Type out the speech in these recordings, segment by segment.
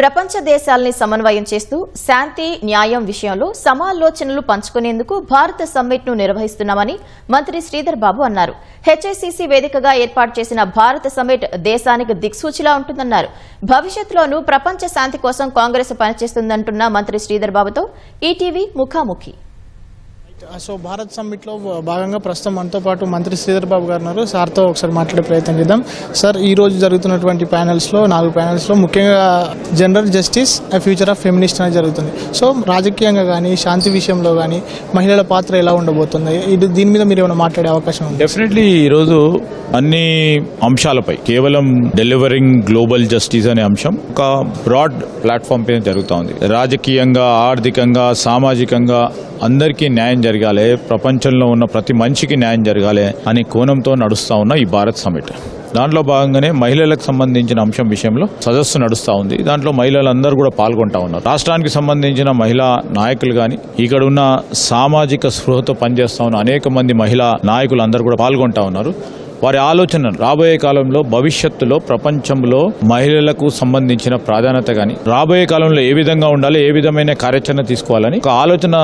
ప్రపంచ దేశాల్ని సమన్వయం చేస్తూ శాంతి న్యాయం విషయంలో సమాలోచనలు పంచుకునేందుకు భారత సమ్మిట్ను నిర్వహిస్తున్నామని మంత్రి శ్రీధర్ బాబు అన్నారు. హెచ్ఐసిసి వేదికగా ఏర్పాటు చేసిన భారత సమ్మిట్ దేశానికి దిక్సూచిలా ఉంటుందన్నారు. భవిష్యత్తులోనూ ప్రపంచ శాంతి కోసం కాంగ్రెస్ పనిచేస్తుందంటున్న మంత్రి శ్రీధర్ బాబుతో ఈటీవీ ముఖాముఖి. సో భారత్ సమ్మిట్లో భాగంగా ప్రస్తుతం మనతో పాటు మంత్రి శ్రీధర్ బాబు గారు ఉన్నారు. సార్తో ఒకసారి మాట్లాడే ప్రయత్నం చేద్దాం. సార్ ఈ రోజు జరుగుతున్నటువంటి ప్యానెల్స్లో నాలుగు ప్యానెల్స్లో ముఖ్యంగా general justice future of feminist అనేది జరుగుతుంది. సో రాజకీయంగా కానీ శాంతి విషయంలో కానీ మహిళల పాత్ర ఎలా ఉండబోతుంది? ఇది దీని మీద మీరు ఏమైనా మాట్లాడే అవకాశం ఉంది? డెఫినెట్లీ ఈరోజు అన్ని అంశాలపై కేవలం డెలివరింగ్ గ్లోబల్ జస్టిస్ అనే అంశం ఒక బ్రాడ్ ప్లాట్ఫామ్ పైన జరుగుతూ ఉంది. రాజకీయంగా ఆర్థికంగా సామాజికంగా అందరికీ న్యాయం జరగాలి ప్రపంచంలో ఉన్న ప్రతి మనిషికి న్యాయం జరగాలి అనే కోణంతో నడుస్తూ ఉన్న ఈ భారత్ సమిట్ దాంట్లో భాగంగానే మహిళలకు సంబంధించిన అంశం విషయంలో సదస్సు నడుస్తూ ఉంది. దాంట్లో మహిళలందరూ కూడా పాల్గొంటా ఉన్నారు. రాష్ట్రానికి సంబంధించిన మహిళా నాయకులు కానీ ఇక్కడ ఉన్న సామాజిక స్పృహతో పనిచేస్తూ ఉన్న అనేక మంది మహిళా నాయకులు అందరూ కూడా పాల్గొంటా ఉన్నారు. వారి ఆలోచన రాబోయే కాలంలో భవిష్యత్తులో ప్రపంచంలో మహిళలకు సంబంధించిన ప్రాధాన్యత కానీ రాబోయే కాలంలో ఏ విధంగా ఉండాలి ఏ విధమైన కార్యాచరణ తీసుకోవాలని ఒక ఆలోచన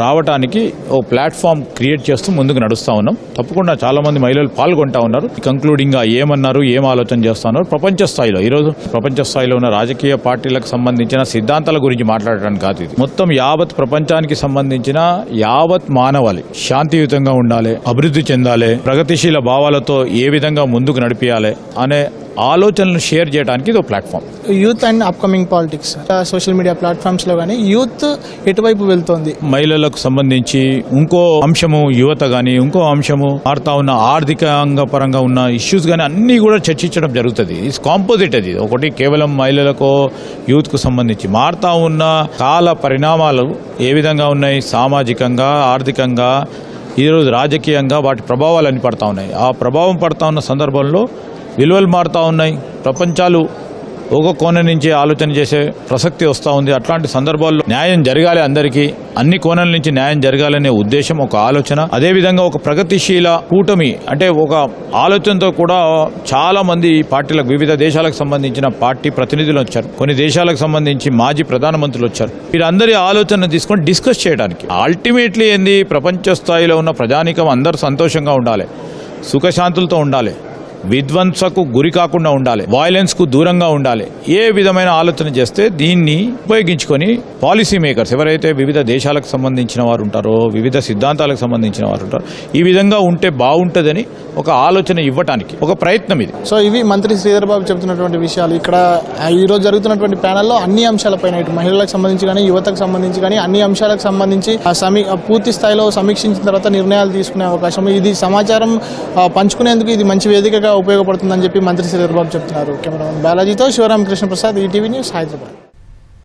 రావడానికి ఓ ప్లాట్ఫామ్ క్రియేట్ చేస్తూ ముందుకు నడుస్తా ఉన్నాం. తప్పకుండా చాలా మంది మహిళలు పాల్గొంటా ఉన్నారు. కంక్లూడింగ్గా ఏమన్నారు ఏం ఆలోచన చేస్తున్నారు ప్రపంచ స్థాయిలో. ఈరోజు ప్రపంచ స్థాయిలో ఉన్న రాజకీయ పార్టీలకు సంబంధించిన సిద్ధాంతాల గురించి మాట్లాడడానికి కాదు ఇది. మొత్తం యావత్ ప్రపంచానికి సంబంధించిన యావత్ మానవాళి శాంతియుతంగా ఉండాలి అభివృద్ధి చెందాలి ప్రగతిశీల భావాలతో ఏ విధంగా ముందుకు నడిపించాలి అనే ఆలోచనలు షేర్ చేయడానికి ఇది ఒక platform. Youth and upcoming politics. Social media ప్లాట్ఫామ్స్లో కానీ యూత్ ఎటువైపు వెళ్తోంది? మహిళలకు సంబంధించి ఇంకో అంశము యువత గాని ఇంకో అంశము మారుతా ఉన్న ఆర్థికంగా పరంగా ఉన్న ఇష్యూస్ గానీ అన్ని కూడా చర్చించడం జరుగుతుంది. ఇట్స్ కాంపోజిట్ అది. ఒకటి కేవలం మహిళలకు యూత్కు సంబంధించి. మారుతా ఉన్న కాల పరిణామాలు ఏ విధంగా ఉన్నాయి? సామాజికంగా ఆర్థికంగా ఈరోజు రాజకీయంగా వాటి ప్రభావాలు అన్ని పడతా ఉన్నాయి. ఆ ప్రభావం పడతా ఉన్న సందర్భంలో విలువలు మారుతా ఉన్నాయి. ప్రపంచాలు ఒక కోణం నుంచి ఆలోచన చేసే ప్రసక్తి వస్తూ ఉంది. అట్లాంటి సందర్భాల్లో న్యాయం జరగాలి అందరికీ. అన్ని కోణాల నుంచి న్యాయం జరగాలనే ఉద్దేశం ఒక ఆలోచన. అదేవిధంగా ఒక ప్రగతిశీల కూటమి అంటే ఒక ఆలోచనతో కూడా చాలా మంది పార్టీలకు వివిధ దేశాలకు సంబంధించిన పార్టీ ప్రతినిధులు వచ్చారు. కొన్ని దేశాలకు సంబంధించి మాజీ ప్రధానమంత్రులు వచ్చారు. వీరందరి ఆలోచన తీసుకొని డిస్కస్ చేయడానికి. అల్టిమేట్లీ ఏంది? ప్రపంచ స్థాయిలో ఉన్న ప్రజానికం అందరూ సంతోషంగా ఉండాలి. సుఖశాంతులతో ఉండాలి. విధ్వంసకు గురి కాకుండా ఉండాలి వైలెన్స్కు దూరంగా ఉండాలి. ఏ విధమైన ఆలోచన చేస్తే దీన్ని ఉపయోగించుకొని పాలసీ మేకర్స్ ఎవరైతే వివిధ దేశాలకు సంబంధించిన వారు ఉంటారో వివిధ సిద్ధాంతాలకు సంబంధించిన వారు ఉంటారో ఈ విధంగా ఉంటే బాగుంటుందని ఒక ఆలోచన ఇవ్వటానికి ఒక ప్రయత్నం ఇది. సో ఇవి మంత్రి శ్రీధర్ బాబు చెబుతున్నటువంటి విషయాలు. ఇక్కడ ఈ రోజు జరుగుతున్నటువంటి ప్యానెల్లో అన్ని అంశాలపైన ఇటు మహిళలకు సంబంధించి కానీ యువతకు సంబంధించి కానీ అన్ని అంశాలకు సంబంధించి ఆ సమీ పూర్తి స్థాయిలో సమీక్షించిన తర్వాత నిర్ణయాలు తీసుకునే అవకాశం. ఇది సమాచారం పంచుకునేందుకు ఇది మంచి వేదికగా ఉపయోగపడుతుందని చెప్పి మంత్రి శ్రీ చెప్తున్నారు. కెమెరామెన్ బాలాజీతో శివరామకృష్ణ ప్రసాద్ ఈటీవీ న్యూస్ హైదరాబాద్.